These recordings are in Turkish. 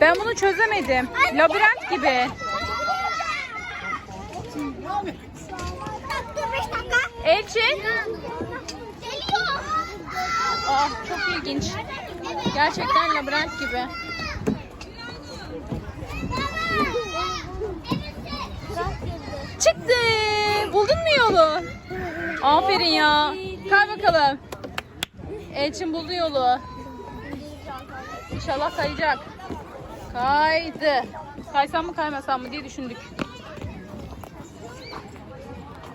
Ben bunu çözemedim. Labirent gibi. Elçin. Ah çok ilginç. Gerçekten labirent gibi. Çıktı. Buldun mu yolu? Aferin ya. Kay bakalım. Elçin buldu yolu. İnşallah kayacak. Kaydı. Kaysam mı kaymasam mı diye düşündük.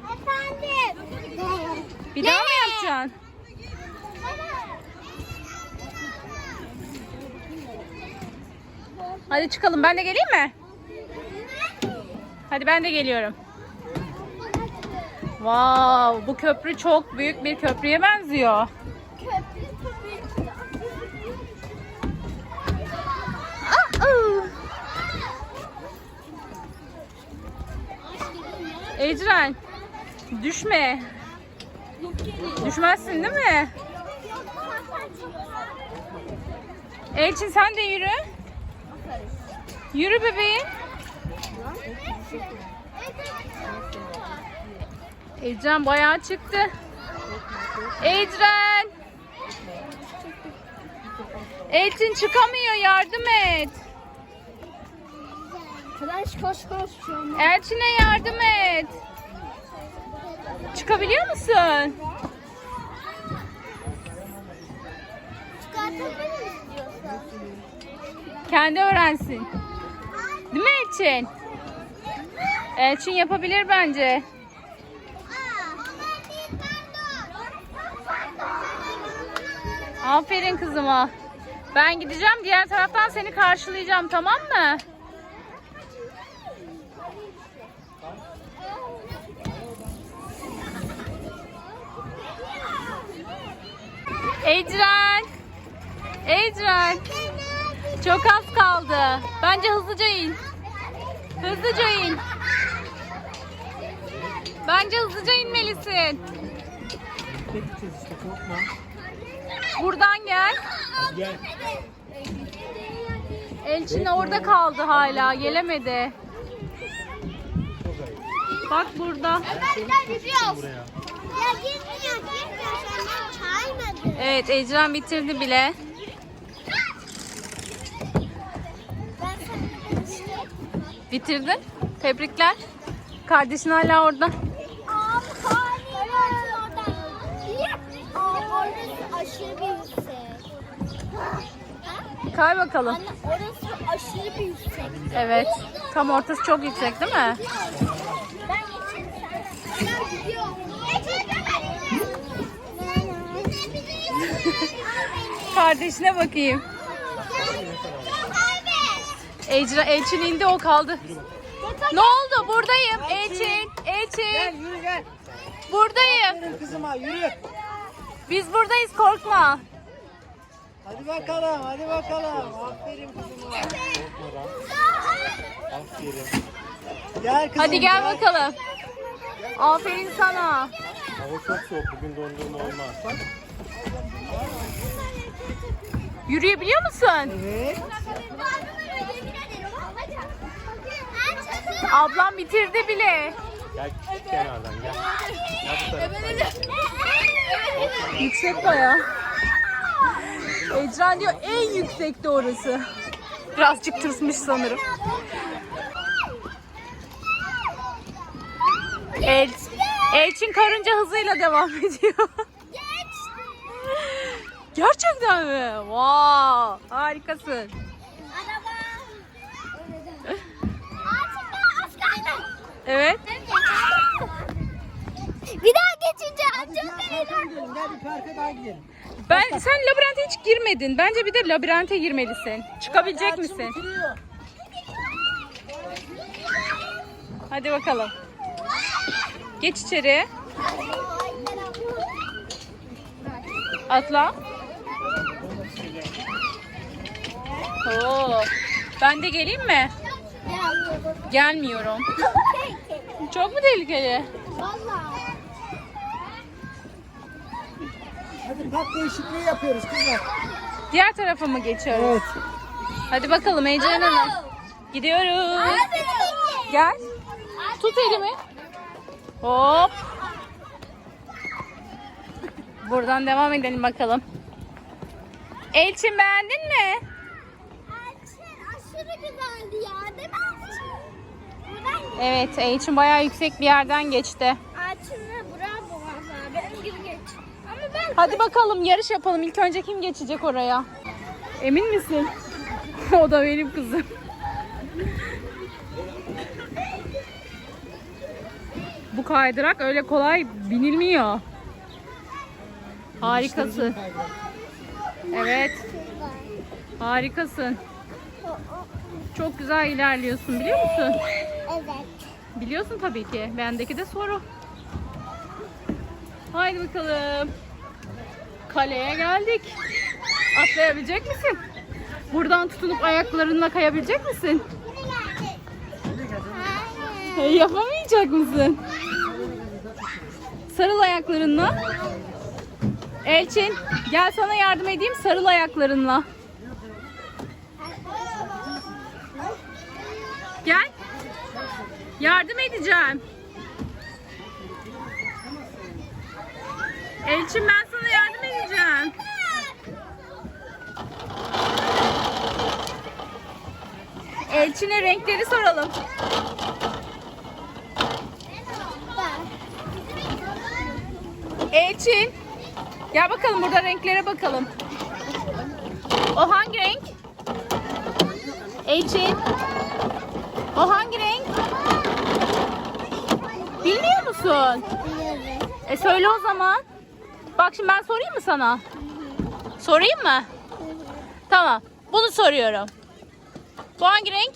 Efendim. Bir daha mı yapacaksın? Hadi çıkalım. Ben de geleyim mi? Hadi ben de geliyorum. Wow, bu köprü çok büyük bir köprüye benziyor. Ecren, düşme. Düşmezsin değil mi? Elçin sen de yürü. Yürü bebeğim. Ecren bayağı çıktı. Ecren. Elçin çıkamıyor yardım et. Kılaş koş koş şu an. Elçin'e yardım et. Çıkabiliyor musun? Çıkartabilir istiyorsan? Kendi öğrensin. Değil mi Elçin? Elçin yapabilir bence. Aferin kızıma. Ben gideceğim diğer taraftan seni karşılayacağım tamam mı? Ecren. Ecren. Çok az kaldı. Bence hızlıca in. Hızlıca in. Bence hızlıca inmelisin. Gideceğiz işte. Buradan gel. Elçin orada kaldı hala. Gelemedi. Bak burada. Ömer gel gidiyoruz. Buraya. Ya gitmiyor gitmiyor senden çaymadı. Evet Ecren bitirdi bile. Sana Bitirdin. Tebrikler. Kardeşin hala orada. Aa, harika. Aa, orası aşırı bir yüksek. Kay bakalım. Anne orası aşırı bir yüksek. Evet. Tam ortası çok yüksek değil mi? Ben geçeyim sen. Ben gidiyorum. Kardeşine bakayım. Ecra, Elçin indi o kaldı. Ne oldu? Buradayım. Elçin. Elçin. yürü gel. Buradayım. Benim kızıma yürü. Biz buradayız korkma. Hadi bakalım hadi bakalım. Aferin kızıma. Aferin. Gel kızım. Hadi gel bakalım. Aferin sana. Hava çok soğuk. Bugün dondurma olmaz. Yürüyebiliyor musun? Evet. Ablam bitirdi bile. Gel kenardan gel. Gel bu tarafa. Yüksek baya. Ecren diyor en yüksekte orası. Birazcık tırsmış sanırım. El, Elçin karınca hızıyla devam ediyor. Gerçekten mi? Wow, harikasın. Evet. Bir daha geçince çok eğlenceli. Gidelim gel bir parka daha gidelim. Ben sen labirente hiç girmedin. Bence bir de labirente girmelisin. Çıkabilecek misin? Bitiriyor. Hadi bakalım. Geç içeri. Atla. Oo. Ben de geleyim mi? Gelmiyorum. Çok mu tehlikeli? Vallahi. Hadi park değişikliği yapıyoruz kızlar. Diğer tarafa mı geçiyoruz? Evet. Hadi bakalım Hanım. Gidiyoruz. Gel. Tut elimi. Hop. Buradan devam edelim bakalım. Elçin beğendin mi? Aşırı güzeldi ya değil mi Evet, Elçin bayağı yüksek bir yerden geçti. Elçin'le bravo valla benim gibi geç. Ama ben Hadi bakalım yarış yapalım. İlk önce kim geçecek oraya? Emin misin? o da benim kızım. Bu kaydırak öyle kolay binilmiyor. Harikasın. Evet, harikasın. Çok güzel ilerliyorsun biliyor musun? Evet. Biliyorsun tabii ki. Bendeki de soru. Haydi bakalım. Kaleye geldik. Atlayabilecek misin? Buradan tutunup ayaklarınla kayabilecek misin? Hayır. Yapamayacak mısın? Sarıl ayaklarınla. Elçin gel sana yardım edeyim sarıl ayaklarınla. Gel. Yardım edeceğim. Elçin ben sana yardım edeceğim. Elçin'e renkleri soralım. Elçin. Gel bakalım burada renklere bakalım. O hangi renk? Elçin. O hangi renk? Bilmiyor musun? E söyle o zaman. Bak şimdi ben sorayım mı sana? Sorayım mı? Tamam. Bunu soruyorum. Bu hangi renk?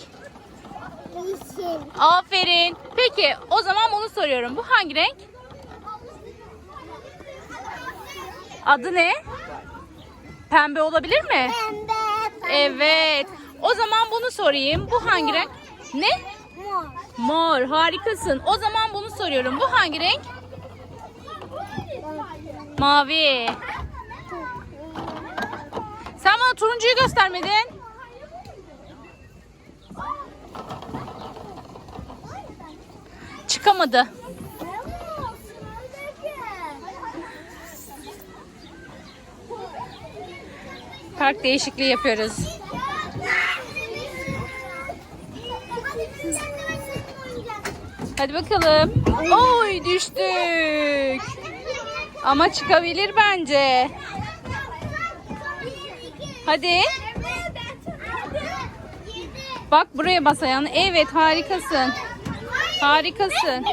Yeşil. Aferin. Peki o zaman bunu soruyorum. Bu hangi renk? Adı ne? Pembe olabilir mi? Pembe. Evet. O zaman bunu sorayım. Bu hangi renk? Ne? Mor. Harikasın. O zaman bunu soruyorum. Bu hangi renk? Mavi. Sen bana turuncuyu göstermedin. Çıkamadı. Park değişikliği yapıyoruz. Hadi bakalım. Oy düştük. Ama çıkabilir bence. Hadi. Bak buraya bas ayağını. Evet harikasın. Harikasın.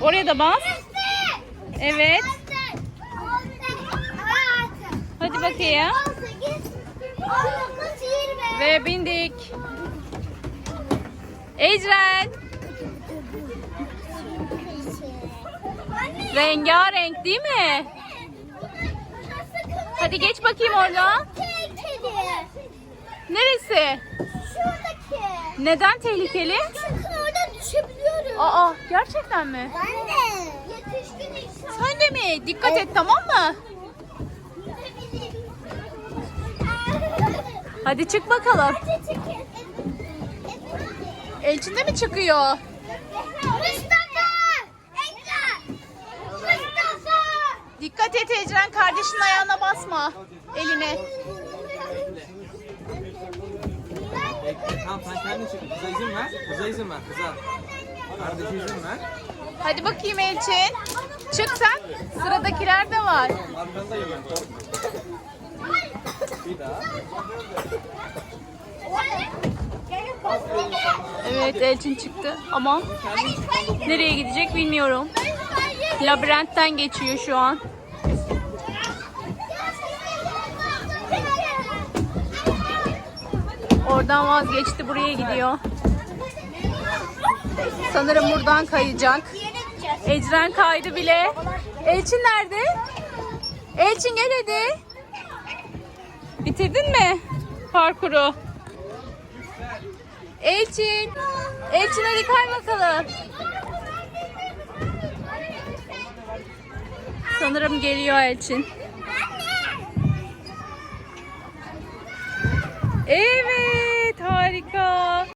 Oraya da bas. Evet. Hadi bakayım. Ve bindik. Ecren. Rengarenk değil mi? Hadi geç bakayım oradan. Neresi? Şuradaki. Neden tehlikeli? Çünkü orada düşebiliyorum. Aa gerçekten mi? Ben de. Yetişkin insan. Sen de mi? Dikkat et tamam mı? Hadi çık bakalım. Elçin de mi çıkıyor? Mustafa! Ekler! Mustafa! Dikkat et Ecren kardeşinin ayağına basma. Eline. Tamam sen kendin çık. Kıza izin ver. Kıza izin ver. Kıza. Kardeşe izin ver. Hadi bakayım Elçin. Çık sen. Sıradakiler de var. Arkandayım ben. korkma. Bir daha. Evet Elçin çıktı ama nereye gidecek bilmiyorum. Labirentten geçiyor şu an. Oradan vazgeçti buraya gidiyor. Sanırım buradan kayacak. Ecren kaydı bile. Elçin nerede? Elçin gel hadi. Bitirdin mi parkuru? Elçin. Elçin hadi kay bakalım. Sanırım geliyor Elçin. Evet harika.